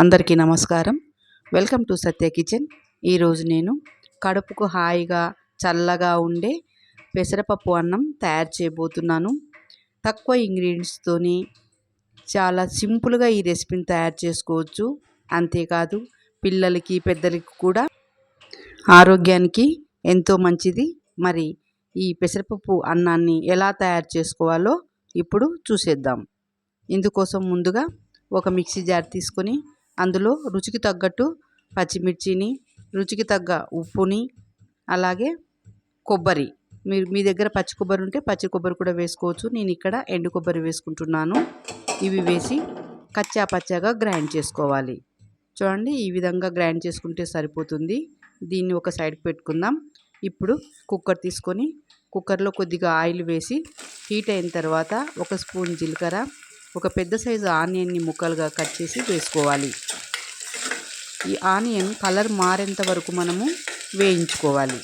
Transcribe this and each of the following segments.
అందరికీ నమస్కారం. Welcome to Satya kitchen. ఈరోజు నేను కడుపుకు హాయిగా చల్లగా ఉండే పెసరపప్పు అన్నం తయారు చేయబోతున్నాను. తక్కువ ఇంగ్రీడియంట్స్తోని చాలా సింపుల్గా ఈ రెసిపీని తయారు చేసుకోవచ్చు. అంతేకాదు పిల్లలకి పెద్దలకి కూడా ఆరోగ్యానికి ఎంతో మంచిది. మరి ఈ పెసరపప్పు అన్నాన్ని ఎలా తయారు చేసుకోవాలో ఇప్పుడు చూసేద్దాం. ఇందుకోసం ముందుగా ఒక మిక్సీ జార్ తీసుకొని అందులో రుచికి తగ్గట్టు పచ్చిమిర్చిని రుచికి తగ్గ ఉప్పుని అలాగే కొబ్బరి. మీరు మీ దగ్గర పచ్చి కొబ్బరి ఉంటే పచ్చి కొబ్బరి కూడా వేసుకోవచ్చు. నేను ఇక్కడ ఎండు కొబ్బరి వేసుకుంటున్నాను. ఇవి వేసి కచ్చా పచ్చాగా గ్రైండ్ చేసుకోవాలి. చూడండి ఈ విధంగా గ్రైండ్ చేసుకుంటే సరిపోతుంది. దీన్ని ఒక సైడ్ పెట్టుకుందాం. ఇప్పుడు కుక్కర్ తీసుకొని కుక్కర్లో కొద్దిగా ఆయిల్ వేసి హీట్ అయిన తర్వాత ఒక స్పూన్ జీలకర్ర ఒక పెద్ద సైజు ఆనియన్ని ముక్కలుగా కట్ చేసి వేసుకోవాలి. ఈ ఆనియన్ కలర్ మారేంత వరకు మనము వేయించుకోవాలి.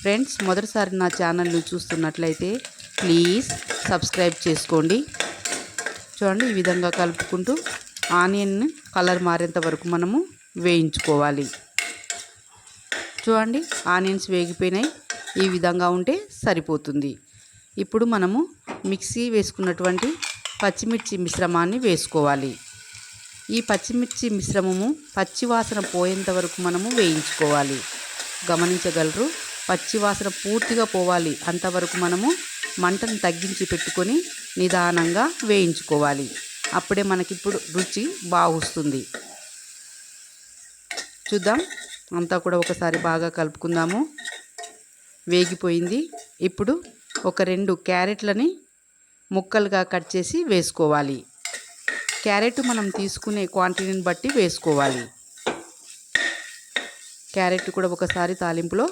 ఫ్రెండ్స్ మొదటిసారి నా ఛానల్ని చూస్తున్నట్లయితే ప్లీజ్ సబ్స్క్రైబ్ చేసుకోండి. చూడండి ఈ విధంగా కలుపుకుంటూ ఆనియన్ కలర్ మారేంత వరకు మనము వేయించుకోవాలి. చూడండి ఆనియన్స్ వేగిపోయినాయి. ఈ విధంగా ఉంటే సరిపోతుంది. ఇప్పుడు మనము మిక్సీ వేసుకున్నటువంటి పచ్చిమిర్చి మిశ్రమాన్ని వేసుకోవాలి. ఈ పచ్చిమిర్చి మిశ్రమము పచ్చివాసన పోయేంత వరకు మనము వేయించుకోవాలి. గమనించగలరు పచ్చివాసన పూర్తిగా పోవాలి. అంతవరకు మనము మంటను తగ్గించి పెట్టుకొని నిదానంగా వేయించుకోవాలి. అప్పుడే మనకిప్పుడు రుచి బాగుస్తుంది. చూద్దాం. అంతా కూడా ఒకసారి బాగా కలుపుకుందాము. వేగిపోయింది. ఇప్పుడు ఒక రెండు క్యారెట్లని ముక్కలుగా కట్ చేసి వేసుకోవాలి. క్యారెట్ మనం తీసుకునే క్వాంటిటీని బట్టి వేసుకోవాలి. క్యారెట్ కూడా ఒకసారి తాలింపులో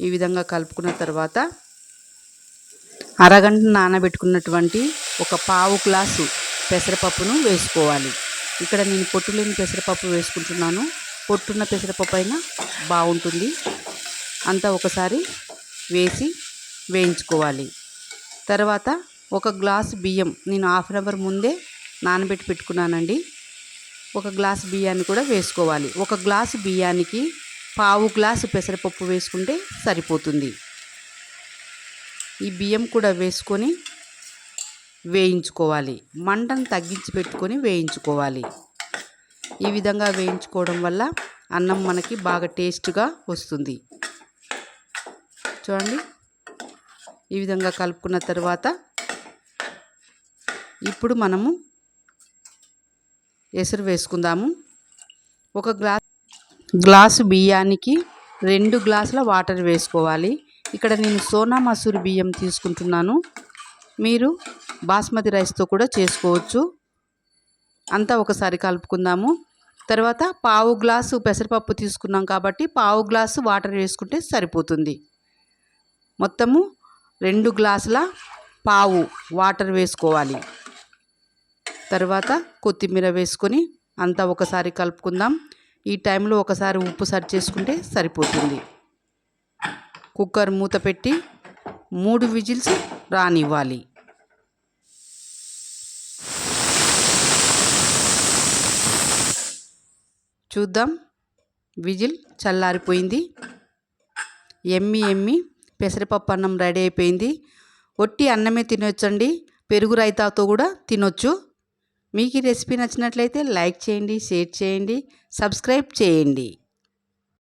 ఈ విధంగా కలుపుకున్న తర్వాత అరగంట నానబెట్టుకున్నటువంటి ఒక పావు గ్లాసు పెసరపప్పును వేసుకోవాలి. ఇక్కడ నేను పొట్టు లేని పెసరపప్పు వేసుకుంటున్నాను. పొట్టున్న పెసరపప్పు అయినా బాగుంటుంది. అంతా ఒకసారి వేసి వేయించుకోవాలి. తర్వాత ఒక గ్లాస్ బియ్యం నేను హాఫ్ అన్ అవర్ ముందే నానబెట్టి పెట్టుకున్నానండి. ఒక గ్లాస్ బియ్యాన్ని కూడా వేసుకోవాలి. ఒక గ్లాసు బియ్యానికి పావు గ్లాసు పెసరపప్పు వేసుకుంటే సరిపోతుంది. ఈ బియ్యం కూడా వేసుకొని వేయించుకోవాలి. మంటను తగ్గించి పెట్టుకొని వేయించుకోవాలి. ఈ విధంగా వేయించుకోవడం వల్ల అన్నం మనకి బాగా టేస్ట్గా వస్తుంది. చూడండి. ఈ విధంగా కలుపుకున్న తర్వాత ఇప్పుడు మనము ఎసురు వేసుకుందాము. ఒక గ్లాస్ గ్లాసు బియ్యానికి రెండు గ్లాసుల వాటర్ వేసుకోవాలి. ఇక్కడ నేను సోనా మసూరి బియ్యం తీసుకుంటున్నాను. మీరు బాస్మతి రైస్తో కూడా చేసుకోవచ్చు. అంతా ఒకసారి కలుపుకుందాము. తర్వాత పావు గ్లాసు పెసరపప్పు తీసుకున్నాం కాబట్టి పావు గ్లాసు వాటర్ వేసుకుంటే సరిపోతుంది. మొత్తము రెండు గ్లాసుల పావు వాటర్ వేసుకోవాలి. తర్వాత కొత్తిమీర వేసుకొని అంతా ఒకసారి కలుపుకుందాం. ఈ టైంలో ఒకసారి ఉప్పు సరి చేసుకుంటే సరిపోతుంది. కుక్కర్ మూత పెట్టి మూడు విజిల్స్ రానివ్వాలి. చూద్దాం. విజిల్ చల్లారిపోయింది. ఎమ్మి ఎమ్మి పెసరపప్పు అన్నం రెడీ అయిపోయింది. ఒట్టి అన్నమే తినొచ్చండి. పెరుగు రైతాతో కూడా తినొచ్చు. మీకు ఈ రెసిపీ నచ్చినట్లయితే లైక్ చేయండి షేర్ చేయండి సబ్స్క్రైబ్ చేయండి.